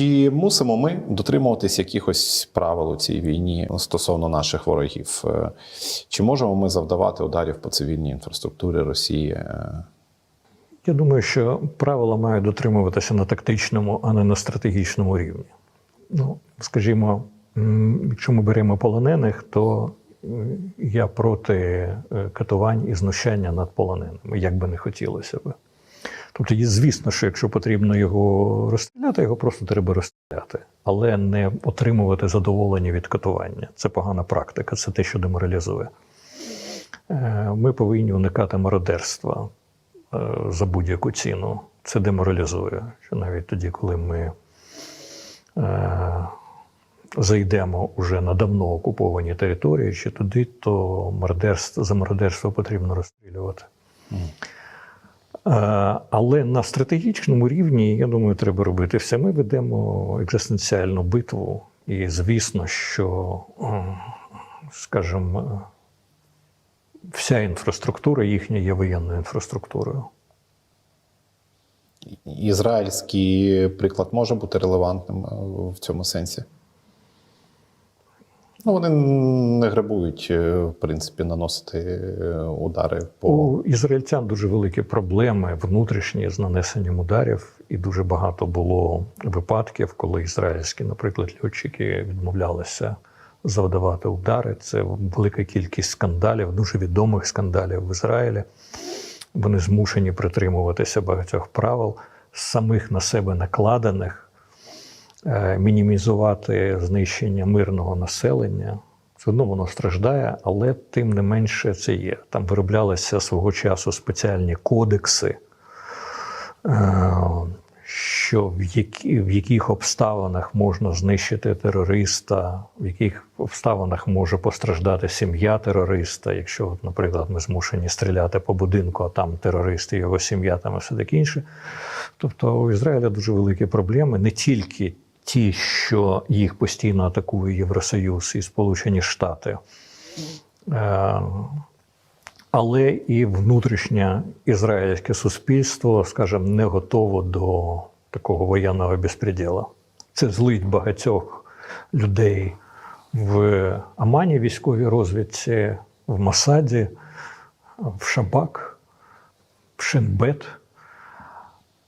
Чи мусимо ми дотримуватись якихось правил у цій війні стосовно наших ворогів? Е, Чи можемо ми завдавати ударів по цивільній інфраструктурі Росії? Е, Я думаю, що правила мають дотримуватися на тактичному, а не на стратегічному рівні. Ну, скажімо, якщо ми беремо полонених, то я проти е, катувань і знущання над полоненими, як би не хотілося би. Тобто, є, звісно, що якщо потрібно його розстріляти, його просто треба розстріляти, але не отримувати задоволення від катування. Це погана практика, це те, що деморалізує. Е, Ми повинні уникати мародерства е, за будь-яку ціну. Це деморалізує. Що навіть тоді, коли ми е, зайдемо уже на давно окуповані території чи туди, то мародерство, за мародерство потрібно розстрілювати. Е, Але на стратегічному рівні, я думаю, треба робити все. Ми ведемо екзистенціальну битву, і звісно, що, е, скажімо, вся інфраструктура їхня є воєнною інфраструктурою. Ізраїльський приклад може бути релевантним е, в цьому сенсі? Ну, вони не грабують, е, в принципі, наносити е, удари по У ізраїльтян дуже великі проблеми внутрішні з нанесенням ударів, і дуже багато було випадків, коли ізраїльські, наприклад, льотчики відмовлялися завдавати удари. Це велика кількість скандалів, дуже відомих скандалів в Ізраїлі. Вони змушені притримуватися багатьох правил, самих на себе накладених, мінімізувати знищення мирного населення. Все одно воно страждає, але тим не менше це є. Там вироблялися свого часу спеціальні кодекси, е, що в, які, в яких обставинах можна знищити терориста, в яких обставинах може постраждати сім'я терориста. Якщо, наприклад, ми змушені стріляти по будинку, а там терорист і його сім'я, там і все таке інше. Тобто у Ізраїля дуже великі проблеми, не тільки ті, що їх постійно атакує Євросоюз і Сполучені Штати. Е, але і внутрішнє ізраїльське суспільство, скажімо, не готово до такого воєнного безпреділу. Це злить багатьох людей в Амані військовій розвідці, в Масаді, в Шабак, в Шенбет,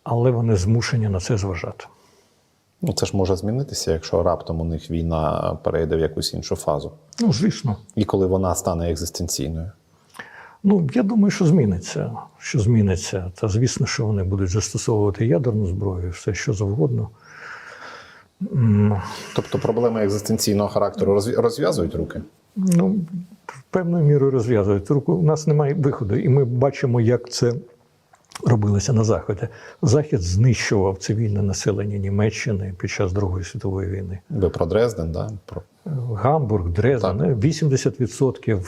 але вони змушені на це зважати. Ну це ж може змінитися, якщо раптом у них війна перейде в якусь іншу фазу, Ну, звісно. і коли вона стане екзистенційною. Ну, я думаю, що зміниться. Що зміниться. Та звісно, що вони будуть застосовувати ядерну зброю, все що завгодно. Тобто проблеми екзистенційного характеру розв'язують руки. Ну, певною мірою розв'язують руку. У нас немає виходу, і ми бачимо, як це робилося на Заході. Захід знищував цивільне населення Німеччини під час Другої світової війни. Ви про Дрезден, да? Про... Гамбург, Дрезден. Так. е, 80%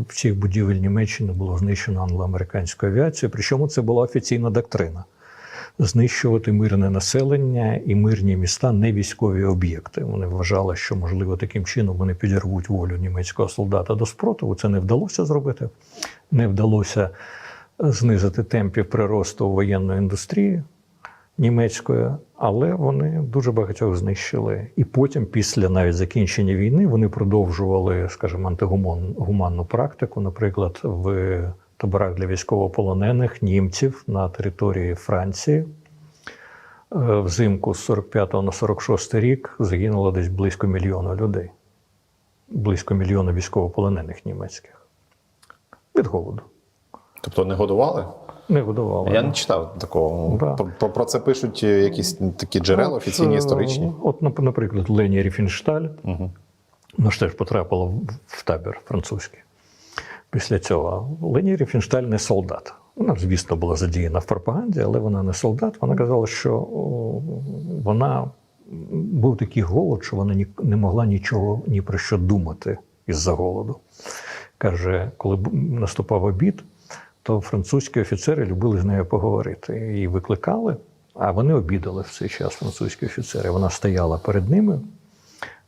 е, всіх будівель Німеччини було знищено англо-американською авіацією. Причому це була офіційна доктрина. Знищувати мирне населення і мирні міста, не військові об'єкти. Вони вважали, що можливо таким чином вони підірвуть волю німецького солдата до спротиву. Це не вдалося зробити. Не вдалося знизити темпів приросту воєнної індустрії німецької, але вони дуже багатьох знищили. І потім, після навіть закінчення війни, вони продовжували, скажімо, антигуманну практику, наприклад, в таборах для військовополонених німців на території Франції. Е, Взимку з 45 на 46 рік загинуло десь близько мільйона людей, близько мільйона військовополонених німецьких від голоду. Тобто не годували? Не годували. Я не читав такого. Да. Про, про- це пишуть е, якісь такі джерела, От, офіційні е, історичні. От, наприклад, Лені Ріфеншталь, Угу. вона ж теж потрапила в- табір французький. Після цього Лені Ріфеншталь не солдат. Вона, звісно, була задіяна в пропаганді, але вона не солдат. Вона казала, що вона був такий голод, що вона ні- не могла нічого ні про що думати із-за голоду. Каже, коли наступав обід, то французькі офіцери любили з нею поговорити. Її викликали, а вони обідали в цей час, французькі офіцери. Вона стояла перед ними,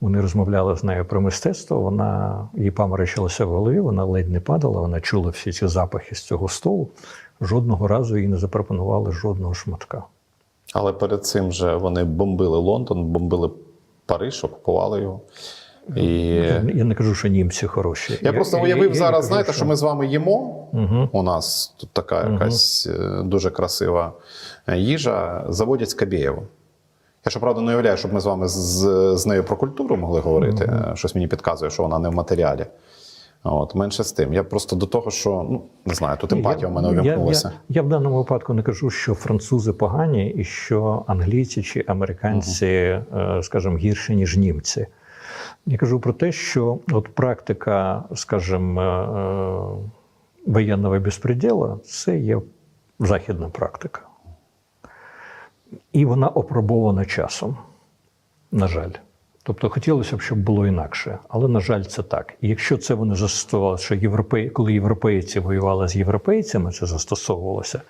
вони розмовляли з нею про мистецтво. Вона їй паморочилася в голові, вона ледь не падала, вона чула всі ці запахи з цього столу. Жодного разу їй не запропонували жодного шматка. Але перед цим же вони бомбили Лондон, бомбили Париж, окупували його. І Я не кажу, що німці хороші. я просто уявив я зараз, кажу, знаєте, що ми з вами їмо. Мгм. У нас тут така якась е, дуже красива е, їжа. Заводять Скабєєву. Я щоправда не уявляю, щоб ми з вами з, з нею про культуру могли говорити. Е, Щось мені підказує, що вона не в матеріалі. От, менше з тим. Я просто до того, що ну не знаю, тут емпатія у мене я, увімкнулася. Я, я в даному випадку не кажу, що французи погані і що англійці чи американці, е, скажімо, гірші, ніж німці. Я кажу про те, що от практика, скажімо, е, воєнного безпреділу це є західна практика. І вона опробована часом, на жаль. Тобто хотілося б, щоб було інакше, але на жаль, це так. І якщо це вони застосували, що європей... коли європейці воювали з європейцями, це застосовувалося,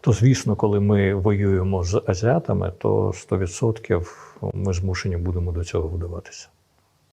то звісно, коли ми воюємо з азіатами, то 100% ми змушені будемо до цього вдаватися.